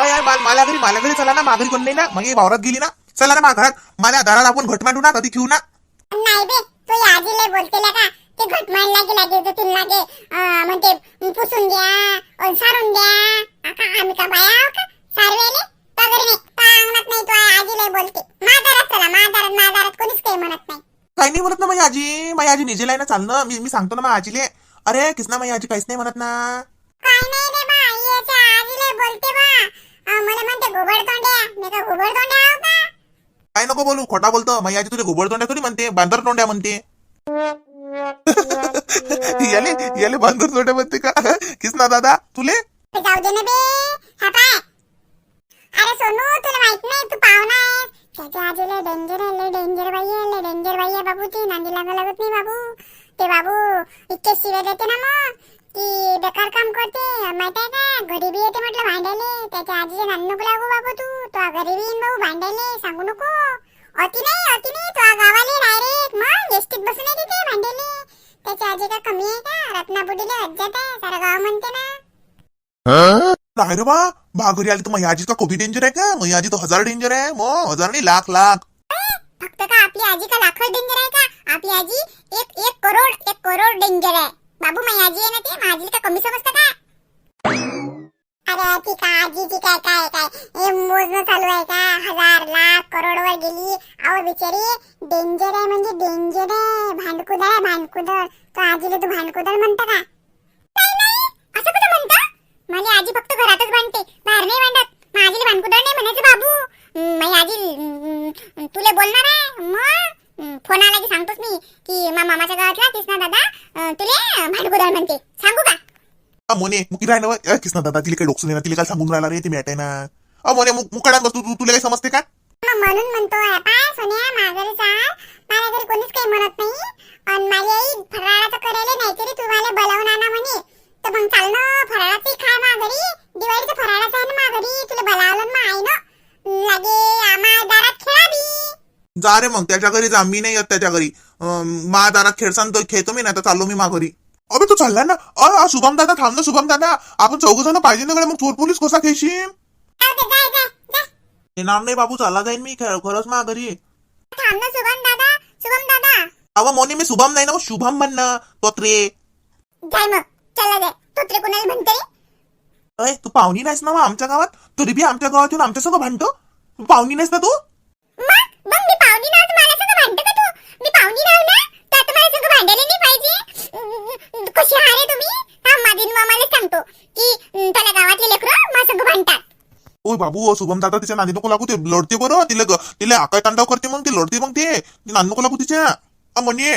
मा- मला घरी मला घरी चला ना माघारी कोण नाही ना? मग वावरात गेली ना? चला ना मा घरात. मला दारात आपण घट मांडू ना कधी घेऊ ना? नाही बे तू का? म्हणते पुसून द्या सारून द्या. आता आम्ही का बाया आहो का? सारवेले? पगरी नाही. पांगणात नाही तू आजी लय बोलते. मादारात चला मादारात मादारात कोणीच काही म्हणत नाही. काही नाही म्हणत ना माझी आजी. माझी आजी निजेला ना चालणं. मी मी सांगतो ना माझ्या आजीले. अरे किसना माझी आजी काहीच नाही म्हणत ना. काय नाही रे बा बोलते बा. मला म्हणते घुबड तोंड्या मी का घुबड तोंड्या आहो का? काय नको बोलू खोटा बोलतो. माझी आजी तुझे घुबड तोंड्या थोडी म्हणते बांदर तोंड्या म्हणते. याले याले बांदर तोंड्या म्हणते का? किसना दादा तुले? ते जाऊ दे ना बे. हा पाय. अरे सोनू तुला माहीत नाही तू पाहुणा आहे त्याच्या आजीला डेंजर आहे लय डेंजर बाई आहे लय डेंजर बाई आहे बाबू. ती नांदी लागा लागत नाही बाबू. ते बाबू इतके शिवे देते ना मग. की बेकार काम करते. माहीत आहे का? घरी बी येते म्हटलं भांडायले. त्याच्या आजीचे नांद नको लागू बाबू तू. तो घरी बी येईन भाऊ भांडायले. सांगू नको. अति नाही अति नाही. तो गावाले डायरेक्ट मग एसटीत बसून येते ते भांडायले. त्याची आजी का कमी आहे का? रत्नापुटीला अज्जात आहे. सारं गाव म्हणते ना. नाही रे बा. घरी आली तर माझी आजी का खूप डेंजर आहे का? माझी आजी तो हजार डेंजर आहे. मग हजार नाही लाख लाख. फक्त का आपली आजी का लाखो डेंजर आहे का? आपली आजी एक एक करोड एक करोड डेंजर आहे. बाबू माझी आजी आहे ना ते? माझी का कमी समजतं का? अरे ती का आजीची काय काय काय? हे मोजणं चालू आहे का? हजार लाख करोड वर गेली. अहो बिचारी डेंजर आहे म्हणजे डेंजर आहे. भांडकुदळ आहे भांडकुदळ. तो आजीला तू भांडकुदळ म्हणतं का? असं कुठं म्हणतं? माझी आजी फक्त घरातच भांडते. बाहेर नाही भांडत. माझी भांडकुदळ नाही म्हणायचं बाबू? हम्म, माझी आजी हम्म, तुले बोलणार आहे? मग? फोन आला की सांगतोच मी की मा मामाच्या गावातला कृष्णा दादा तुले भांडकुदळ म्हणते. सांगू का? अ, मोने मुकी राह ना किसना दादा तिला काही डोकसून येणार तिला काय सांगून राहिला रे ते मॅट आहे ना. अ मोने मुक- मुकाडात बस तू तुला काही समजते का? मग म्हणून म्हणतो पाय सोन्या माघारी चाल माझ्या घरी कोणीच काही म्हणत नाही. आणि माझी आई फराळाचं करायला नाहीतरी तुम्हाला बोलावून आणा म्हणे. तर मग चाल ना फराळाचंही खा माघारी दिवाळीचं फराळाचं आहे ना माघारी तुला बोलावलं ना आई ना लागे आम्हा दारात खेळावी जा रे मग त्याच्या घरी जा मी नाही येत त्याच्या घरी. मा दारात खेळसान तो खेळतो मी नाही तर चाललो मी माघारी. अबे तू चालला ना? अ शुभम दादा थांब ना शुभम दादा आपण चौघ जण पाहिजे ना मग चोर पोलीस कसा खेळशील. येणार नाही बाबू चालला जाईन मी खरंच मा घरी अव मोने मी शुभम नाही ना मग शुभम म्हणणं तोत्रे जाय मग चला जाय. तोत्रे कोणाला म्हणते रे? अय तू पाहुणी नाहीस ना मग आमच्या गावात? तरी बी आमच्या गावात येऊन आमच्या सगळं भांडतो? तू पाहुणी नाहीस ना तू? बाबू शुभम दादा तिच्या नादी नको लागू ते लढते बरं तिला तिला आकाय तांडव करते मग ती लढते मग ते. ती नको लागू तिच्या. अ, म्हणे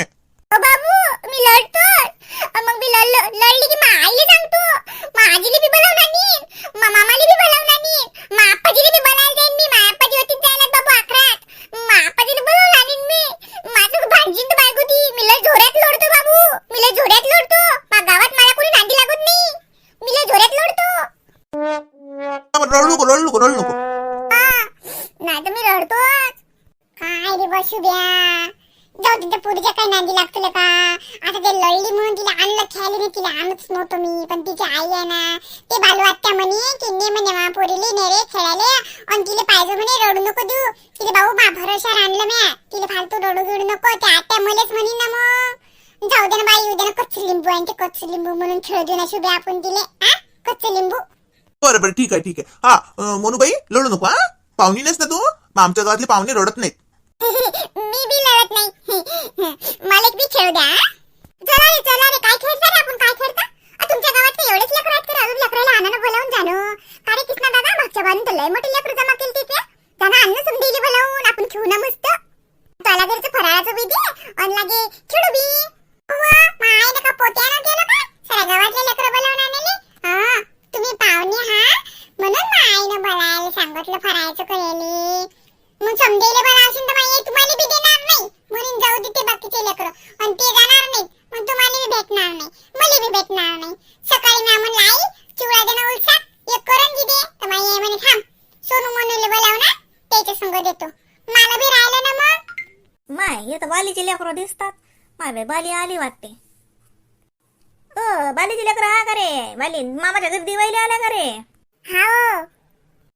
बाबू मी लढतो मग मी लढली की मा आईला सांगतो. मा आजीला बी बोलावून नाही मा मामाला बी बोलावून नाही मा आप्पाजीला बी बोलायला जाईन मी. मा आप्पाजी होती जायला बाबू अकरात. मा आप्पाजीला बोलावून आणीन मी. कच्चं लिंबू आणि ते कच्चं लिंबू म्हणून खेळ देऊ ना शुभे आपण कच्चं लिंबू? बरं बरं ठीक आहे ठीक आहे. हा अ, मोनूबाई लढू नको हा. पाहुणी नाहीस ना तू? आमच्या गावातले पाहुणे रडत नाहीत. मी बी लढत नाही. मला बी खेळू द्या हा? चला रे चला रे काय खेळता रे आपण काय खेळता? अ, तुमच्या गावात काही एवढेच लेकर आहेत का? अजून लेकराला आणानं बोलावून जाणो. का रे कृष्णा दादा मागच्या बाजून तर लय मोठे लेकर जमा केली तिथे. त्यांना अन्न समजेली बोलावून आपण खेळू ना मस्त. त्याला घरचं फराळाचं बी दे. आणि लागे खेळू बी. पोत्यानं केलं का साऱ्या गावातले लेकर बोलावून आणले हा तुम्ही पाहुणे हा म्हणून मायनं बोलायला सांगितलं फराळाचं करायला मग समजेले पण असेल तर माई तुम्हाला बी देणार नाही म्हणून जाऊ देते बाकीचे लेकरं आणि ते जाणार नाही मग तुम्हाला बी भेटणार नाही मला बी भेटणार नाही सकाळी मी म्हणलं आई चिवडा देणं उलसात एक करून दे तर माई आई म्हणे थांब सोनू मनूला बोलाव ना त्याच्या संग देतो मला बी राहिलं ना मग माय हे तर बालीची लेकरं दिसतात बाई बाली आली वाटते. अ बालीची लेकरं हा का रे? बाली मामाच्या घरी दिवाळी आल्या का रे? हा हो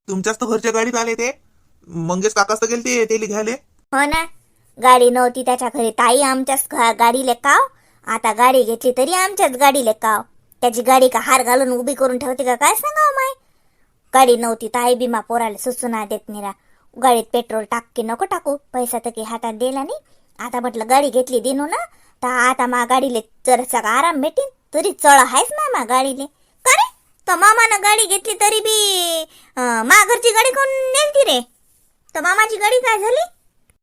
तुमच्याच तर घरच्या गाडीत आले ते. मंगेश काकाच तर गेले ते ते घ्यायले हो ना. गाडी नव्हती त्याच्या घरी. ताई आमच्याच घ- गाडीले काव. आता गाडी घेतली तरी आमच्याच गाडीले काव. त्याची गाडी का हार घालून उभी करून ठेवते का काय सांगावं माय? गाडी नव्हती. ताई बिमा पोराला सुचना देत निरा. गाडीत पेट्रोल टाक की नको टाकू. पैसा तर की हातात दिला नाही. आता म्हटलं गाडी घेतली दिनू ना. तर आता मा गाडीले सगळा आराम भेटीन तरी चळ आहेच ना गाडीले. का रे? तर मामानं गाडी घेतली तरी बी माघरची मा घरची गाडी कोण नेलती रे? तर मामाची गाडी काय झाली?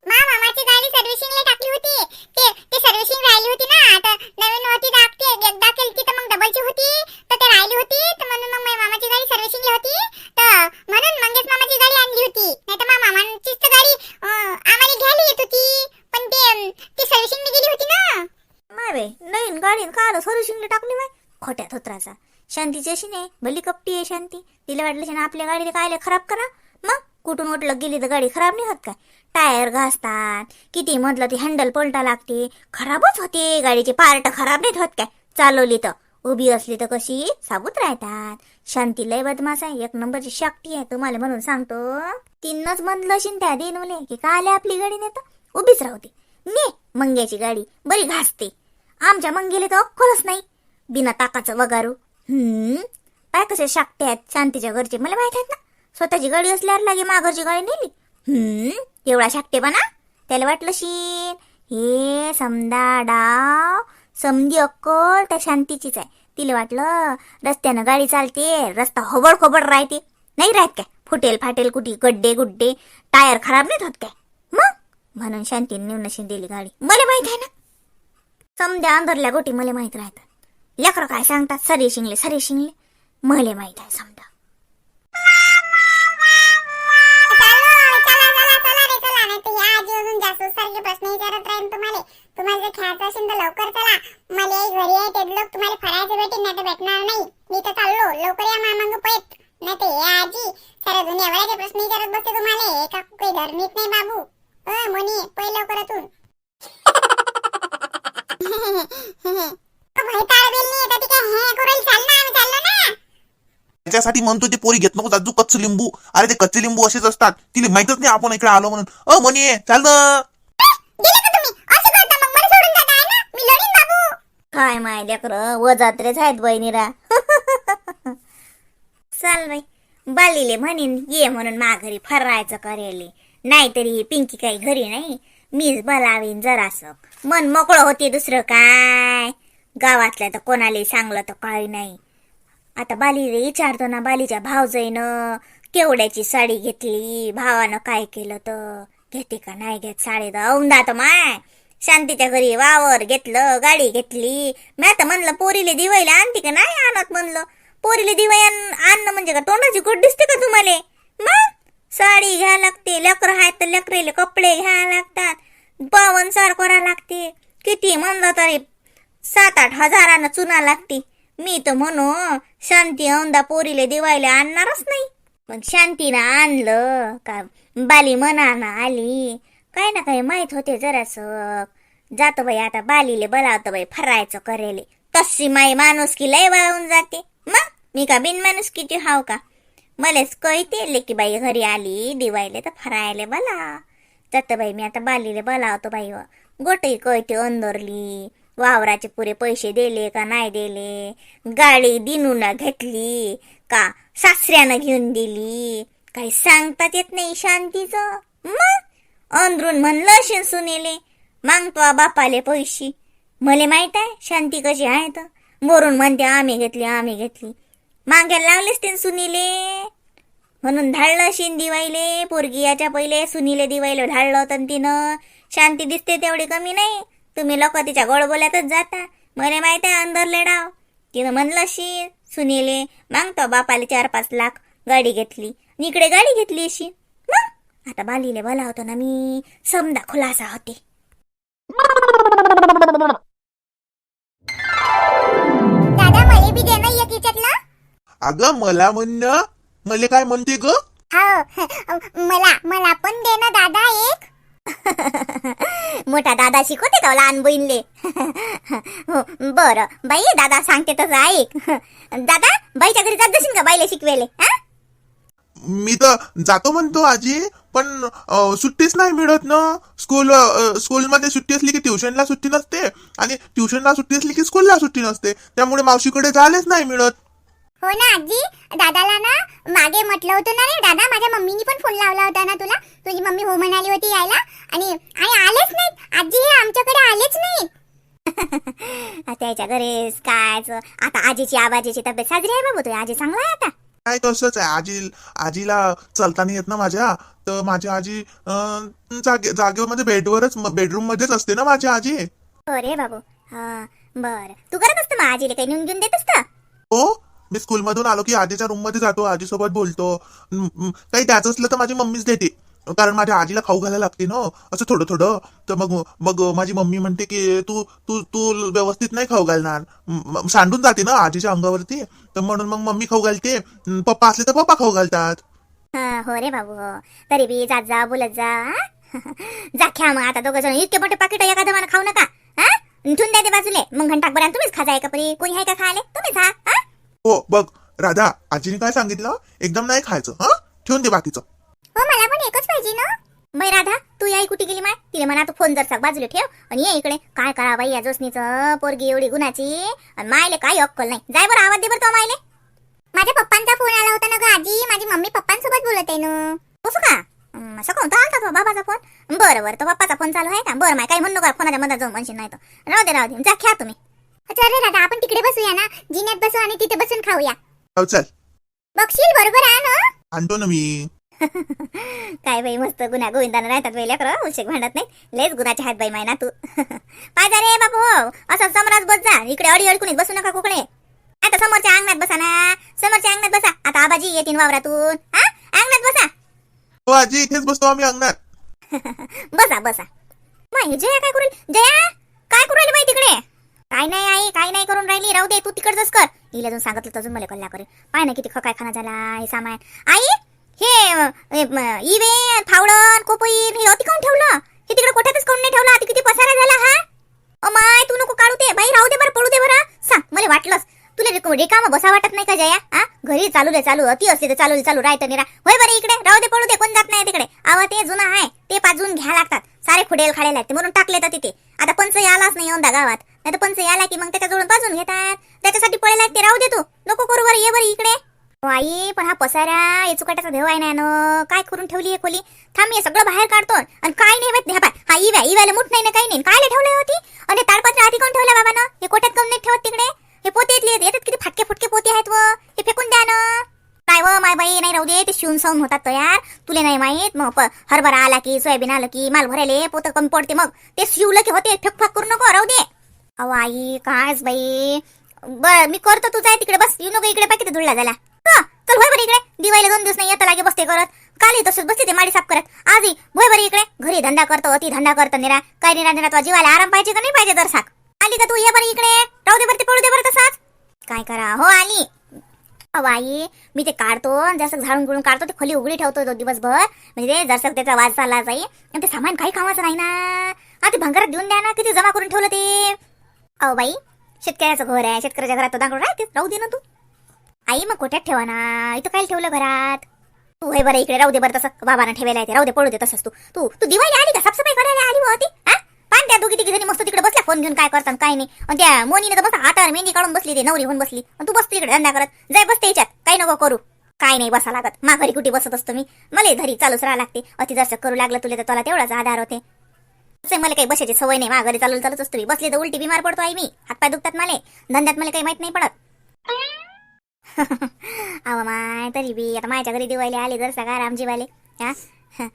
मामाची गाडी सर्व्हिसिंगला टाकली होती ते ते सर्व्हिसिंग राहिली होती ना आता नवीन होती टाकते एकदा केली तर मग डबलची होती तर ते राहिली होती तर म्हणून मग माझ्या मामाची गाडी सर्व्हिसिंगला होती तर म्हणून मंगेश मामाची गाडी आणली होती नाही तर माझ्या मामाचीच तर गाडी अं, आम्हाला घ्यायला येत होती पण ते अं, ती सर्व्हिसिंगला गेली होती ना माय बे नवीन गाडी काल सर्व्हिसिंगला टाकली माय खोट्या थोत्राचा शांतीची अशी नाही भली कपटी आहे शांती. तिला वाटलं शान आपल्या गाडीला कायले खराब करा. मग? कुठून उठलं? गेली तर गाडी खराब नाही होत काय? टायर घासतात. किती म्हटलं ती हँडल पलटा लागते. खराबच होते. गाडीचे पार्ट खराब नाहीत होत काय? चालवली तर. उभी असली तर कशी? साबूत राहतात. शांती लय बदमाश आहे. एक नंबरची शक्ती आहे तुम्हाला म्हणून सांगतो. तिनंच म्हणलं असेल त्या दिन मुले. की काय आले आपली गाडी नेतं उभीच राहते. ने मंग्याची गाडी. बरी घासते. आमच्या मंगेले तर अक्कलच नाही. बिना ताकाचं वगारू. हम्म. काय कसे शाकटे आहेत शांतीच्या घरचे मला माहीत आहेत ना. स्वतःची गाडी असल्यावर लागे माघरची गाडी नेली. हम्म. एवढा शाकटे बना त्याला वाटलं शीन. हे समदा डाव समधी अक्कल त्या शांतीचीच आहे. तिला वाटलं रस्त्यानं गाडी चालते रस्ता होबड खोबड राहते. नाही राहत काय? फुटेल फाटेल कुठे गड्डे गुड्डे टायर खराब नाहीत होत काय? मग? म्हणून शांतीने नेऊन दिली गाडी. मला माहीत आहे ना. समद्या अंधरल्या गोटी मला माहीत राहतात. लेकरं काय सांगतात? सरी शिंगले सरी शिंगले मला माहीत आहे समजा. तुम्हाला जर खेळायचं असेल तर लवकर चला मला एक घरी आहे ते लोक तुम्हाला फरायचं भेटेल नाही तर भेटणार नाही मी तर चाललो लवकर या मामांग पैत नाही तर आजी साऱ्या दुनियाभराचे प्रश्न विचारत बसते तुम्हाला एका काही धरणीत नाही बाबू अ मनी पै लवकरातून भाई ताळबेल नाही येत ती काय हे करेल चाल ना आम्ही चाललो ना. त्याच्यासाठी म्हणतो ते पोरी घेत नको जाजू कच्च लिंबू. अरे ते कच्चे लिंबू असेच असतात. तिला माहितच नाही आपण इकडे आलो म्हणून. अ म्हणे चाल ना. गेले का तुम्ही? असं करता मग मला सोडून जाता आहे ना? मी लढीन बाबू. काय माय लेकरं. वजात्रेच आहेत बहिणीरा. चाल बाई. बालीले म्हणीन ये म्हणून मा घरी फरायचं करेले. नाहीतरी ही पिंकी काही घरी नाही. मीच बोलावीन जरासं. मन मोकळं होते दुसरं काय? गावातल्या तर कोणालाही सांगलं तर काही नाही. आता बालीला विचारतो ना बालीच्या भावजईनं केवड्याची साडी घेतली भावानं काय केलं तर? घेते का नाही घेत साडी तर? औंदा तर माय शांतीच्या घरी वावर घेतलं गाडी घेतली. मी आता म्हणलं पोरीले दिवायला आणते का नाही आणत म्हणलं. पोरीले दिवाय आण- आणणं म्हणजे का तोंडाची गोट दिसते का तुम्हाला? मग? साडी घ्या लागते लेकर आहेत तर लेकरेले कपडे घ्या लागतात. पावन सार करा लागते. किती म्हणलं तरी सात आठ हजारानं चुना लागते. मी तर म्हणू शांती औंदा पोरीले दिवायला आणणारच नाही. मग शांतीनं आणलं का बाली मनानं आली. काय ना काही माहीत होते जरास. जातो बाई आता बालीले बोलावतो बाई फरायचं करेले. तशी माई माणूस की लय वाळून जाते. मग मी का बिन माणूस किती हाव का? मलेच कळते की बाई घरी आली दिवायले तर फरायले बोला. जातं बाई मी आता बालीले बोलावतो बाई गोटही कळते अंदरली. वावराचे पुरे पैसे दिले का नाही दिले? गाडी दिनून घेतली का सासऱ्यानं घेऊन दिली? काही सांगतात येत नाही शांतीचं. मग? अंदरून म्हणलं असेल सुनेले मागतो बापाले पैसे. मले माहीत आहे शांती कशी आहे तर. बोरून म्हणते आम्ही घेतली आम्ही घेतली. मागायला लागलेच ते सुनीले? म्हणून धाडलं शिन दिवायले पोरगी याच्या पहिले सुनीले दिवाईले धाडलं होतं तिनं. शांती दिसते तेवढी कमी नाही. तुम्ही लोक तिच्या गोड बोल्यातच जाता. मला माहीत आहे अंदरले डाव तिनं म्हणलं शी सुनीले मागतो बापाले चार पाच लाख गाडी घेतली. इकडे गाडी घेतली अशी. मग? आता बालीले बोला होतो ना मी समजा खुलासा होते. दादा मला बी दे ना एक याच्यातलं अगं मला म्हणणं मला काय म्हणते ग? हो मला मला पण दे ना दादा एक. मोठा दादा शिकवते का हो, लहान बहीणले? हो, बर. बाई दादा सांगते तसं ऐक. दादा बाईच्या घरी जात का बाईला शिकवेले हा? मी तर जातो म्हणतो आजी पण सुट्टीच नाही मिळत ना. स्कूल स्कूलमध्ये सुट्टी असली की ट्युशनला सुट्टी नसते आणि ट्युशनला सुट्टी असली की स्कूलला सुट्टी नसते. त्यामुळे मावशीकडे जायलाच नाही मिळत. हो ना आजी? दादाला ना मागे म्हटलं होतं ना रे. दादा माझ्या मम्मीनी पण फोन लावला होता ना तुला. तुझी मम्मी हो म्हणाली होती यायला. आणि आणि आलेच नाहीत. आजी हे आमच्याकडे आलेच नाहीत. त्याच्या घरीच कायच आता आजीची आबाजीची तब्येत साजरी आहे बाबू. तुझी आजी चांगला आहे आता. काय तसंच आहे. आजी आजीला चालता नाही येत ना माझ्या. तर माझी आजी अं, जागे जागेवर म्हणजे बेडवरच बेडरूम मध्येच असते ना माझी आजी. हो रे बाबू. हा बर. तू करत असतं मग आजीला काही नेऊन घेऊन देत असतं? हो? मी स्कूलमधून आलो की आजीच्या रूममध्ये जातो आजीसोबत बोलतो. काही द्यायचं असलं तर माझी मम्मीच देते. कारण माझ्या आजीला खाऊ घालायला लागते ना. असं थोडं थोडं. तर मग मग माझी मम्मी म्हणते की तू तू तू व्यवस्थित नाही खाऊ घालणार. सांडून जाते ना आजीच्या अंगावरती. तर म्हणून मग मम्मी खाऊ घालते. पप्पा असले तर पप्पा खाऊ घालतात. हो रे बाबू हो. तरी बी जात जा बोलत जा जा ख्या मग आता दोघं जण. इतके मोठे पाकिट एका दमानं खाऊ नका हा. ठेवून द्या ते बाजूले. मग घंटा बऱ्या तुम्हीच खाजा एका का कोणी आहे का खायला? तुम्ही खा हो बघ. राधा आजीने काय सांगितलं? एकदम नाही खायचं हा? ठेवून दे बाकीचं. हो मला पण एकच पाहिजे ना. मै राधा तू याई कुठे गेली माय. तिला म्हणा तू फोन जर बाजूला ठेव आणि ये इकडे. काय करा बाई या जोसनीच पोरगी एवढी गुणाची. आणि मायले काय अक्कल नाही. जाय बरं आवाज दे बरं तो मायले. माझ्या पप्पांचा फोन आला होता ना ग आजी. माझी मम्मी पप्पांसोबत बोलत आहे ना. कसं का? असं कोणता आलता तो बाबाचा फोन? बरं बरं तो पप्पाचा फोन चालू आहे का? बरं माय काही म्हणू का फोनाच्या मध्ये जाऊन म्हणशील नाही तर. राहू दे राहू दे. जा ख्या तुम्ही. चल रे दादा आपण तिकडे बसूया ना. जिन्यात बसू आणि तिथे बसून खाऊया. हो चल. बघशील बरोबर आहे ना? आणतो ना मी. काय बाई मस्त गुन्हा गोविंदानं राहतात बाई लेकरं. उलशेक भांडत नाही लेच गुणाचे हात बाई माय ना तू पाय जा रे बापू. हो असं समराज बस जा. इकडे अडी अडकुनीत बसू नका कुकडे आता समोरच्या अंगणात बसा ना. समोरच्या अंगणात बसा. आता आबाजी येतील वावरातून. हा? अंगणात बसा. हो आजी इथेच बसतो आम्ही अंगणात. बसा बसा. माय जया काय करू? जया? काय करू राहिली बाई तिकडे? काय नाही आई काय नाही करून राहिली. राहू दे तू तिकडच कर. हिला अजून सांगितलं अजून मला कल्ला करेल पाय ना किती खकाय खाना झाला हे सामान. आई हे इवे फावडन कोपई हे अति काऊन ठेवलं? हे तिकडे कोठ्यातच काऊन नाही ठेवलं? आता किती पसारा झाला हा? ओ माय तू नको काढू दे बाई राहू दे बरं पडू दे बरं. सांग मला वाटलंच. तुला रिक- बसा वाटत नाही का जया? हा घरी चालू दे चालू. अति असते तर चालू चालू. राहतं निरा. होय बरं इकडे राहू दे पडू दे. कोण जात नाही तिकडे. आवा ते जुनं आहे. ते पाजून घ्या लागतात. सारे खुडेल खाडेल आहेत. ते म्हणून टाकले तर तिथे. आता पंच यालाच नाही येऊन गावात. नाही तर पंच याला की मग त्याच्या जोडून पाजून घेतात. त्याच्यासाठी पळेला ते राहू दे तू. नको करू बरं ये बरं इकडे. आई पण हा पसारा हे चुकाट्याचा देव आहे ना काय करून ठेवली आहे खोली? थांब हे सगळं बाहेर काढतो. आणि काय नाही माहीत ह्या हा इव्या इव्याला मुठ नाही ना काही नाही. काय ठेवलं होती आणि हे ताडपत्र आधी कोण ठेवलं बाबा हे कोट्यात कोण नाही ठेवत तिकडे? हे पोते येतले येतात किती फाटके फुटके पोते आहेत व? हे फेकून द्या ना. काय व माय बाई? नाही राहू दे ते शिवून सावून होतात तयार. तुले नाही माहीत? मग हरभरा आला की सोयाबीन आलं की माल भरायले पोतं कमी पडते मग. ते शिवलं की होते फेकफाक करू नको राहू दे. अहो आई कायच बाई. बर मी करतो तू जाय तिकडे बस. येऊ नको इकडे पाय किती धुळला झाला. चल होय बरं इकडे. दिवाळीला दोन दिवस नाही येतं लागे बसते करत काल तसंच बसते ते माडी साफ करत. आजही भोय बरं इकडे. घरी धंदा करतो अति धंदा करतो निरा. काय निरा निरा तुझ्या जीवाला आराम पाहिजे का नाही पाहिजे जर साक. आली का तू? ये बरं इकडे. राहू दे बरं ते पडू दे बरं तसाच. काय करा? हो आली. अहो आई मी ते काढतो जसं झाडून गुळून काढतो ते खोली उघडी ठेवतो तो दिवसभर. म्हणजे जसं त्याचा वाज चालला जाईल आणि ते सामान काही कामाचं नाही ना. हा ते भंगारात देऊन द्या ना किती जमा करून ठेवलं ते. अहो बाई शेतकऱ्याचं घर आहे शेतकऱ्याच्या घरात तो राहते राहू दे ना तू. आई मग कोट्यात ठेवा ना इथं काय ठेवलं घरात? तू हे बरं इकडे राहू दे बरं तसं. बाबाना ठेवायला आहे ते राहू दे पडू दे तसंच तू. तू तू दिवाळी आली का? साफसफाई करायला आली होती हा? पान त्या दोघी तिघी मस्त तिकडे बसल्या. फोन घेऊन काय करतात काय नाही. आणि त्या मोनीने तर मस्त हातावर मेहंदी काढून बसली ते नवरी होऊन बसली. आणि तू बसते इकडे धंदा करत. जाय बसते याच्यात काही नको करू. काय नाही बसा लागत. मा घरी कुठे बसत असतो मी? मला घरी चालूच राहा लागते. अति जसं करू लागलं तुला तर तुला तेवढाच आधार होते. मला काही बसायची सवय नाही. माघारी चालू चालूच असतो मी. बसली तर उलटी बिमार पडतो आई मी. हातपाय दुखतात मला. धंद्यात मला काही माहीत नाही पडत. अहो माय तरी बी. आता माझ्या घरी दिवाळी आले जर सगळा रामजीवाले. हा?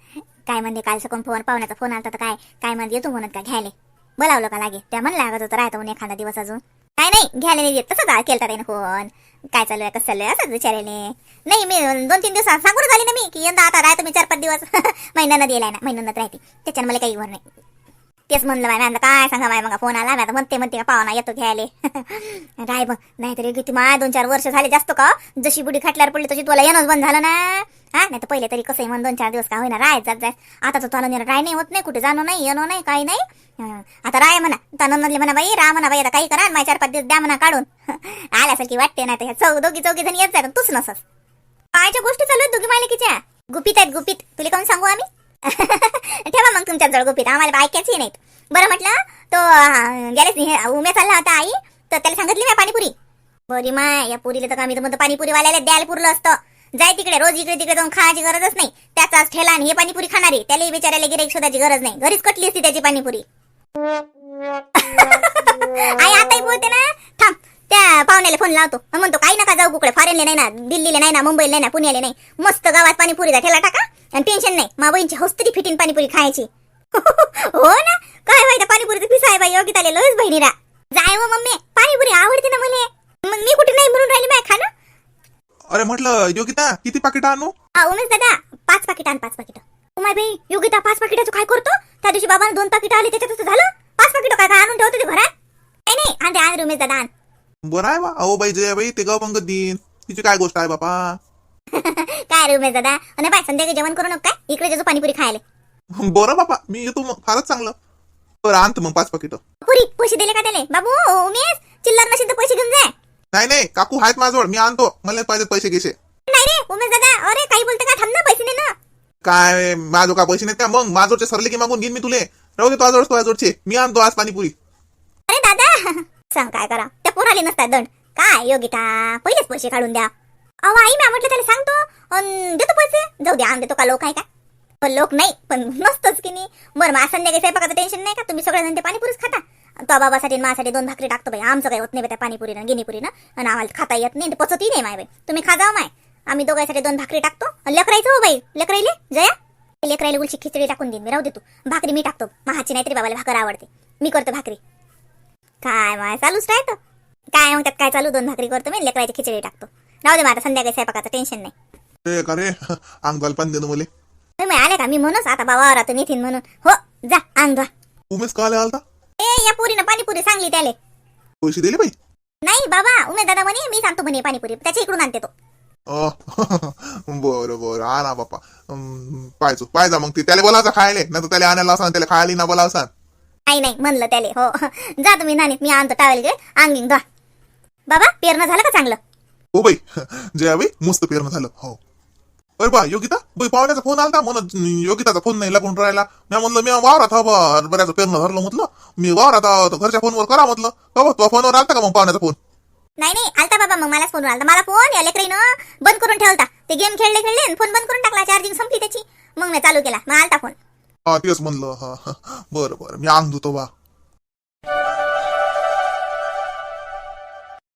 काय म्हणते काल सकून फोन पाहुण्याचा फोन आला तर काय? काय म्हणते येतो म्हणत का घ्यायला? बोलावलं का लागे? त्या म्हणलं लागत होतं राहतो म्हणून एखादा दिवस अजून. काय नाही घ्यायला नाही येत तसं केलता त्याने फोन. काय चालू आहे कसं चालू आहे असंच विचारायले. नाही मी दोन तीन दिवसात सांगून झाली ना मी की यंदा आता राहतो मी चार पाच दिवस. महिन्यानं दिलाय ना महिन्यानं राहते. त्याच्यानं मला काही वर नाही. तेच म्हणलं बाय म्हणलं काय सांगा बाय मग फोन आला मी म्हणते म्हणते का पाहुणा येतो घ्यायले. राय मग नाहीतरी किती माय दोन चार वर्ष झाले जास्त का जशी बुडी खाटल्यावर पडली तशी तुला येणंच बंद झालं ना. हा नाही तर पहिले तरी कसंही म्हण दोन चार दिवस का होईना राय जात जाय. आता तर तुला राय नाही होत नाही कुठे जाणं नाही येणं नाही काही नाही. आता राय म्हणा तनं म्हणले म्हणा बाई रा म्हणा बाई आता काही करा माझ्या चार पाच दिवस द्या म्हणा काढून. आल्यासारखी वाटते ना ह्या चौ दोघी चौघी जण येत जाय तूच नसस. कायच्या गोष्टी चालू आहेत दोघी मालिकेच्या? गुपित आहेत गुपित. तुला कोण सांगू आम्ही? ठेवा मग तुमच्या जवळ गुपित आम्हाला ऐकायची नाहीत. बरं म्हटलं तो अं, गेले उम्या चालला होता आई. तर त्याला सांगितली मी पाणीपुरी. बरी माय या पुरीला तर का मी तर म्हणतो पाणीपुरी वाल्याला द्यायला पुरलं असतं. जाय तिकडे रोज इकडे तिकडे जाऊन खायची गरजच नाही. त्याचाच ठेला आणि हे पाणीपुरी खाणारी. त्याला बिचारायला गिराईक शोधायची गरज नाही. घरीच कटली असती त्याची पाणीपुरी. आई आताही बोलते ना थांब त्या पाहुण्याला फोन लावतो. म्हणतो काही नका जाऊ कुकडे. फॉरेनले नाही ना दिल्लीला नाही ना मुंबईला नाही ना पुण्याला नाही. मस्त गावात पाणीपुरीचा ठेला टाका. आणि टेन्शन नाही. मा बहीणची हौस तरी फिटीन पाणीपुरी खायची. हो ना? काय माहिती पाणीपुरीचं पिसा आहे बाई योगिताले लोच बहिणीरा जाय हो मम्मी पाणीपुरी आवडते ना मला. मग मी कुठे नाही म्हणून राहिली माय खाणं अरे म्हटलं योगिता किती पाकिट आणू? आ, उमेश दादा पाच पाकिट आण पाच पाकिट. उमाय बाई योगिता पाच पाकिटाचं काय करतो? त्या दिवशी बाबाने दोन पाकिट आले त्याच्यात झालं? पाच पाकिट काय काय आणून ठेवतो ते घरात नाही नाही आण रे आण रे उमेश दादा आण. बरं आहे बा. अहो बाई जय बाई ते गाव पंगत देईन तिची काय गोष्ट आहे बापा? काय रे उमेश दादा? आणि बाय संध्याकाळी जेवण करू नका इकडे जाऊ पाणीपुरी खायला. बरं बापा मी येतो मग. फारच चांगलं. बरं आणतो मग पाच पाकिट पुरी पैसे दिले का त्याले? बाबू उमेश चिल्लर नसेल तर पैसे घेऊन जाय नाही नाही काकू आहेत माझ्याजवळ. मी आणतो. मला पाहिजे पैसे घेसे नाही रे उमेश दादा अरे काही बोलते का? थांब ना पैसे दे ना. काय माझं का पैसे नाहीत का? मग माझ्यावरचे सरले की मागून घेईन मी तुले. राहू दे तुझ्याजवळ तुझ्याजवळचे. मी आणतो आज पाणीपुरी. अरे दादा सांग काय करा. त्या पोराले नसतात दंड. काय योगिता? पहिलेच पैसे काढून द्या. अहो आई मी म्हटलं त्याला सांगतो. अन देतो पैसे. जाऊ द्या आण देतो का लोक आहे का? पण लोक नाही पण मस्तच की नाही. बरं मग काही संध्याकाळी स्वयंपाकाचं टेन्शन नाही का? तुम्ही सगळेजण ते पाणीपुरीच खाता. तो बाबासाठी माझ्यासाठी दोन भाकरी टाकतो बाई. आमचं काही होत नाही त्या पाणीपुरीनं गिनीपुरीनं. आणि आम्हाला खाता येत नाही पचतही नाही माय बाई. तुम्ही खा जाऊ माय. आम्ही दोघांसाठी दोन भाकरी टाकतो. लेकरायचं हो बाई. लेकराईले जया? लेकराईले उलची खिचडी टाकून देईन मी राहू दे तू. भाकरी मी टाकतो. महाची नाहीतरी बाबाला भाकर आवडते. मी करतो भाकरी. काय माय चालूच राहतं. काय मग त्यात काय चालू? दोन भाकरी करतो मी लेकरायची खिचडी टाकतो. राहू दे मग आता संध्याकाळी स्वयंपाकाचं टेन्शन नाही. रे का रे? अंग पण मले. तुम्ही आले का? मी म्हणूच आता बाबा राहतो नितीन म्हणून. हो जा अंग धुवा. उमेश का आला आलता ए या पुरीनं पाणीपुरी सांगली त्याले. पैसे दिले बाई? नाही बाबा उमेश दादा म्हणे मी सांगतो म्हणे पाणीपुरी. त्याच्या इकडून आणते तो. अ, बरं बरं. आणा बापा अं, पाहिजो पाहिजा मग ते. त्याला बोलावचा खायले. नाही तर त्याला आणायला सांग त्याला खायला ना बोलावसा नाही नाही म्हणलं त्याले. हो जा तुम्ही नानी मी आणतो टावेल गे अंगिंग धुवा. बाबा पेरणं झालं का चांगलं? हो बाई जया बाई मस्त पेरणं झालं. हो. अरे बा योगिता बाई पाहुण्याचा फोन आलता म्हणत योगिताचा फोन नाही लागून राहिला. मी म्हणलं मी वावरात हा बा बऱ्याच पेरणं धरलं म्हटलं. मी वावरात आहो, तर घरच्या फोनवर करा म्हटलं. का बा तुझ्या फोनवर आलता का मग पाहुण्याचा फोन नाही नाही आलता बाबा मग मलाच फोन आलता. मला फोन या लेकरीनं बंद करून ठेवता ते गेम खेळले खेळले फोन बंद करून टाकला. चार्जिंग संपली त्याची. मग मी चालू केला. मग आलता फोन हा तेच म्हणलं. हा हा. बरं बरं. मी अंग धुतो बा.